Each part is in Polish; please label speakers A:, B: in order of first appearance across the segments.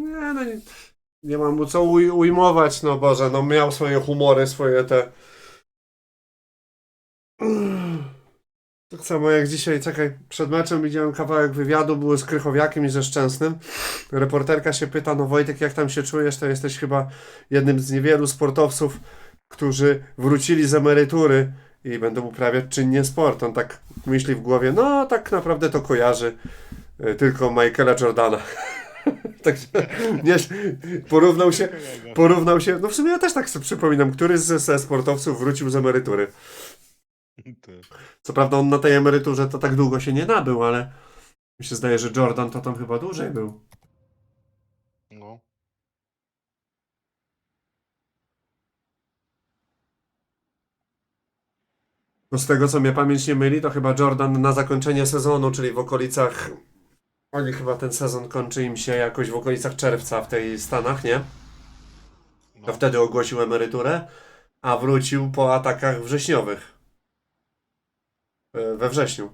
A: Nie, no nie, nie mam mu co uj, ujmować, no Boże, no miał swoje humory, swoje te... Tak samo jak dzisiaj, czekaj, przed meczem widziałem kawałek wywiadu, było z Krychowiakiem i ze Szczęsnym. Reporterka się pyta, no Wojtek, jak tam się czujesz? To jesteś chyba jednym z niewielu sportowców, którzy wrócili z emerytury i będą uprawiać czynnie sport. On tak myśli w głowie, no tak naprawdę to kojarzy y, tylko Michaela Jordana. Także nie, porównał się, porównał się, no w sumie ja też tak sobie przypominam, który z, ze sportowców wrócił z emerytury. Co prawda on na tej emeryturze to tak długo się nie nabył, ale mi się zdaje, że Jordan to tam chyba dłużej był.
B: No.
A: No z tego co mnie pamięć nie myli, to chyba Jordan na zakończenie sezonu, czyli w okolicach. Oni chyba ten sezon kończy im się jakoś w okolicach czerwca w tej Stanach, nie?
B: no.
A: To wtedy ogłosił emeryturę, a wrócił po atakach wrześniowych. E, We wrześniu.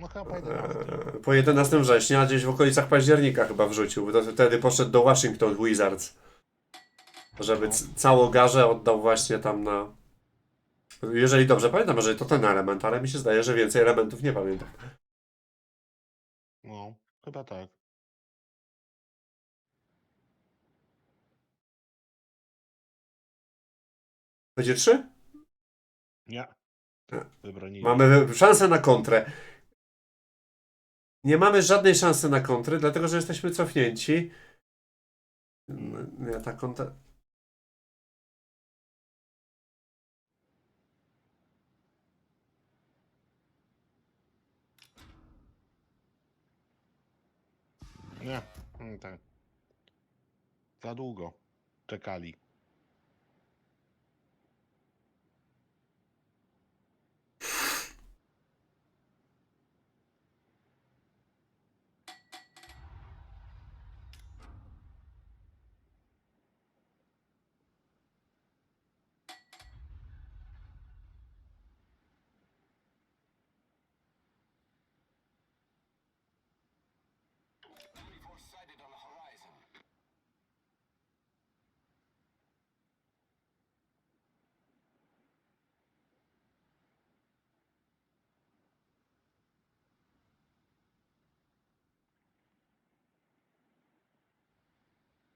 B: No chyba po 11.
A: E, Po 11 września, gdzieś w okolicach października chyba wrzucił. Wtedy poszedł do Washington Wizards. Żeby całą garzę oddał właśnie tam na. Jeżeli dobrze pamiętam, może to ten element, ale mi się zdaje, że więcej elementów nie pamiętam.
B: No, chyba tak.
A: Będzie trzy?
B: Nie.
A: E,
B: Wybronili.
A: Mamy szansę na kontrę. Nie mamy żadnej szansy na kontrę, dlatego że jesteśmy cofnięci. Nie, ta kontra.
B: Nie. Mm, tak. Za długo. Czekali.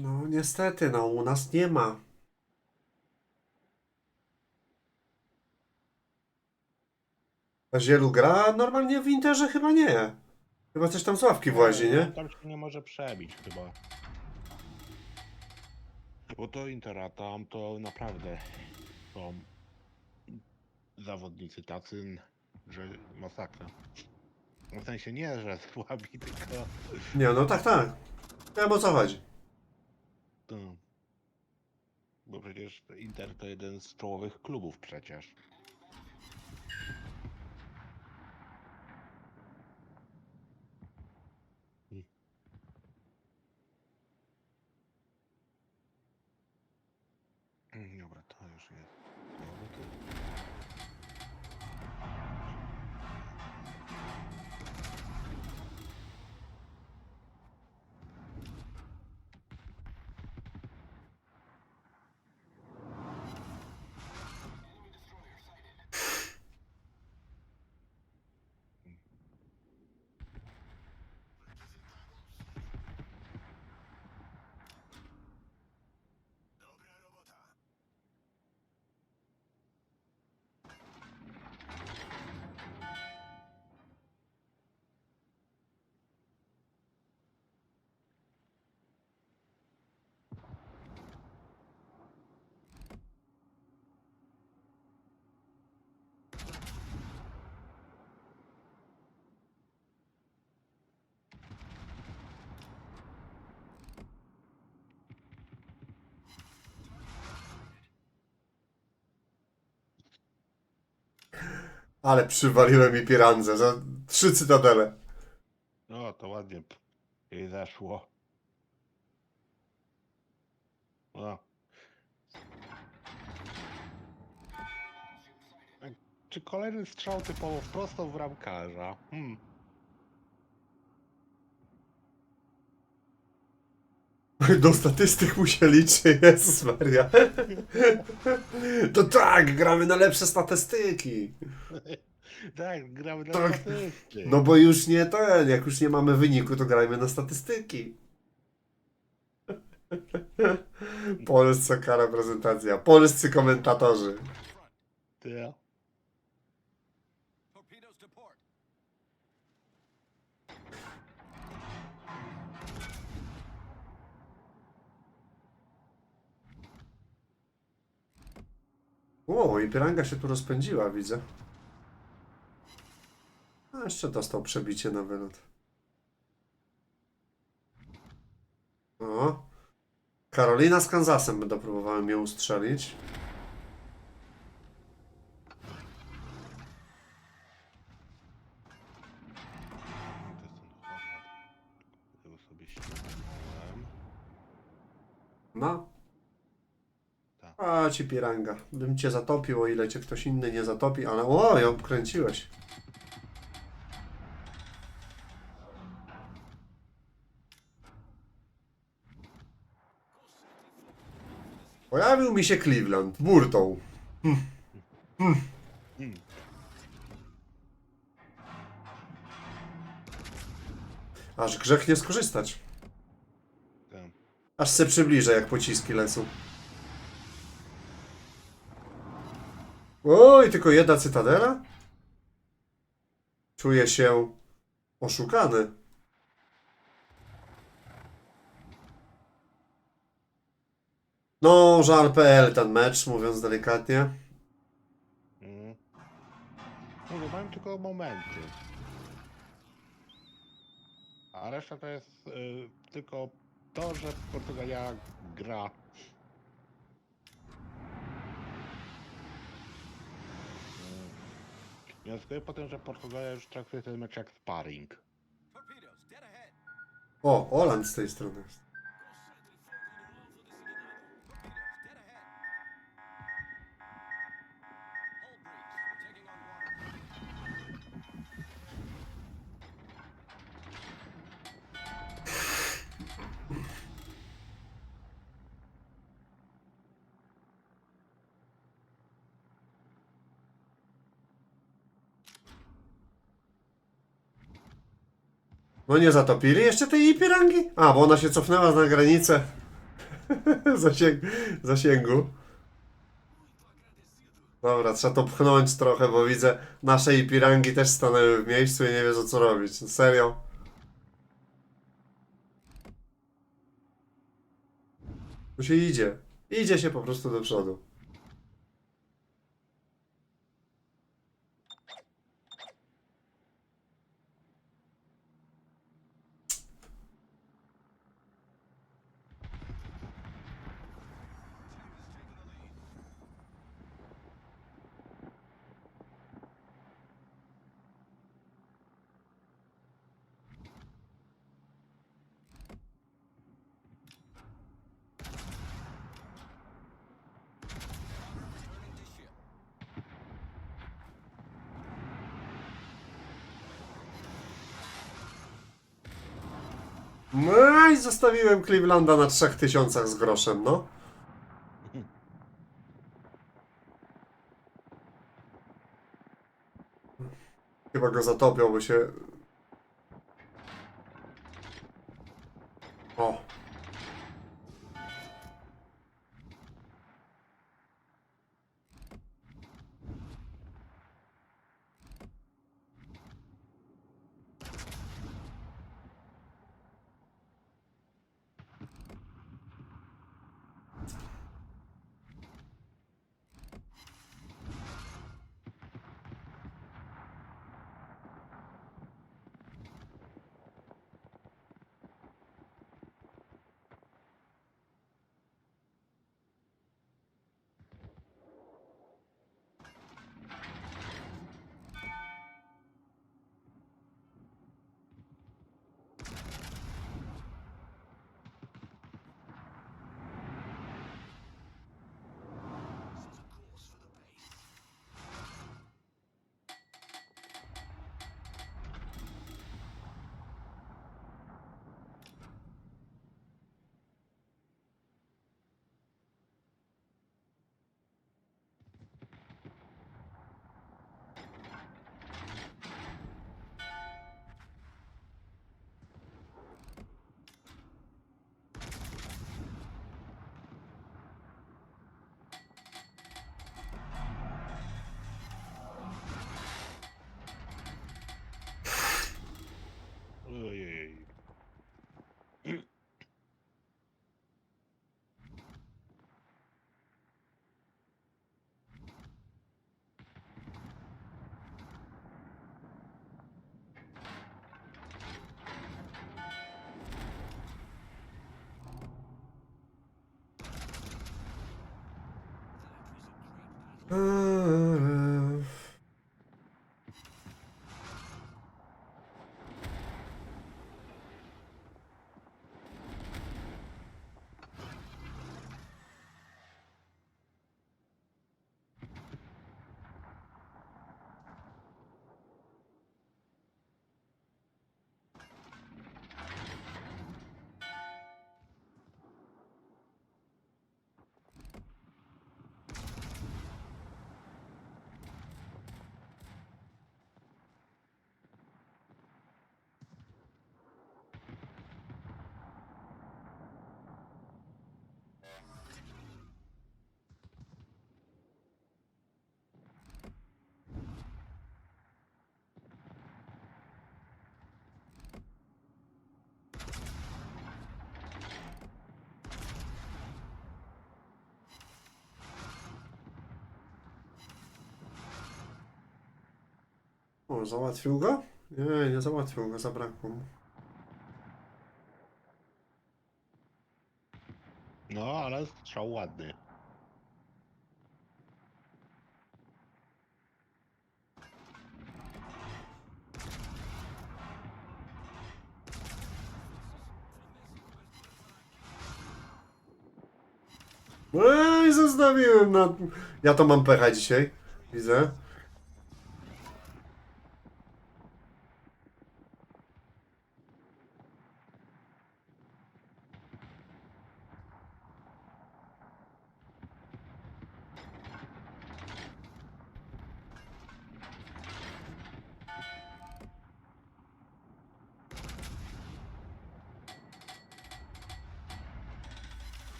A: No niestety, no u nas nie ma. A Zielu gra normalnie w Interze chyba nie. Chyba coś tam z ławki włazi, nie?
B: Tam się nie może przebić chyba. Bo to Intera tam to naprawdę są zawodnicy tacy, że masakra. W sensie nie, że słabi, tylko
A: Nie, no tak, tak. Wiem o co chodzi.
B: Bo przecież Inter to jeden z czołowych klubów przecież. Mm, Dobra, to już jest. Dobra, to...
A: Ale przywaliłem mi piranzę za trzy cytadele.
B: No, to ładnie p- jej zeszło. No. Czy kolejny strzał typowo prosto w ramkarza? Hmm.
A: Do statystyk mu się liczy, Jezus Maria. To tak, gramy na lepsze statystyki.
B: Tak, gramy na
A: Tak.
B: statystyki.
A: No bo już nie ten, jak już nie mamy wyniku, to grajmy na statystyki. Polska reprezentacja, polscy komentatorzy.
B: Ja.
A: O, i piranga się tu rozpędziła, widzę. A jeszcze dostał przebicie na wylot. O. Karolina z Kansasem będę próbowałem ją ustrzelić. No.
B: Tak.
A: A ci piranga. Bym cię zatopił, o ile cię ktoś inny nie zatopi, ale o, ją kręciłeś. Pojawił mi się Cleveland, burtą.
B: Hmm.
A: Aż grzech nie skorzystać.
B: Ten.
A: Aż se przybliżę, jak pociski lecą. Oj, tylko jedna cytadela? Czuję się oszukany. No, żal.pl ten mecz, mówiąc delikatnie.
B: Mm. Mam tylko momenty. A reszta to jest y, tylko to, że Portugalia gra. Y, Wnioskuję po tym, że Portugalia już traktuje ten mecz jak sparring.
A: O, Oland z tej strony jest. No nie zatopili jeszcze tej jej pirangi? A, bo ona się cofnęła na granicę zasięg zasięgu. Dobra, trzeba to pchnąć trochę, bo widzę nasze i pirangi też stanęły w miejscu i nie wiedzą co robić. No serio. Tu się idzie. Idzie się po prostu do przodu. No i zostawiłem Clevelanda na 3000 z groszem, no. Chyba go zatopią, bo się... O, załatwił go? Nie, nie załatwił go, zabrakło mu.
B: No, ale strzał ładny.
A: Ej, zostawiłem na... Ja to mam pecha dzisiaj, widzę.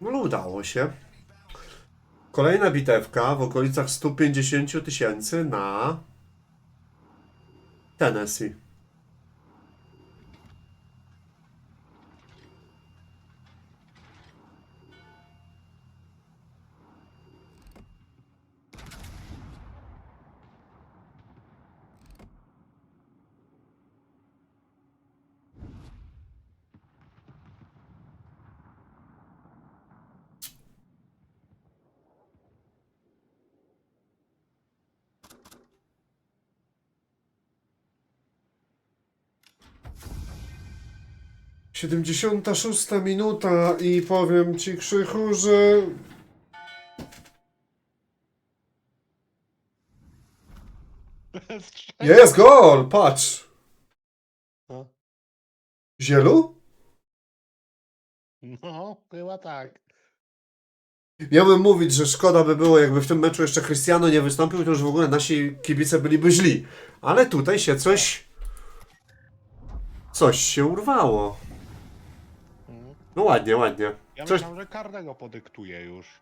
A: No udało się. Kolejna bitewka w okolicach 150 000 tysięcy na Tennessee. Siedemdziesiąta szósta minuta i powiem ci Krzychu, że jest gol, patrz.
B: No.
A: Zielu?
B: No, chyba tak.
A: Miałbym mówić, że szkoda by było, jakby w tym meczu jeszcze Cristiano nie wystąpił, to już w ogóle nasi kibice byliby źli. Ale tutaj się coś... Coś się urwało. No ładnie, ładnie.
B: Ja
A: Coś...
B: myślałem, że karnego podyktuje już.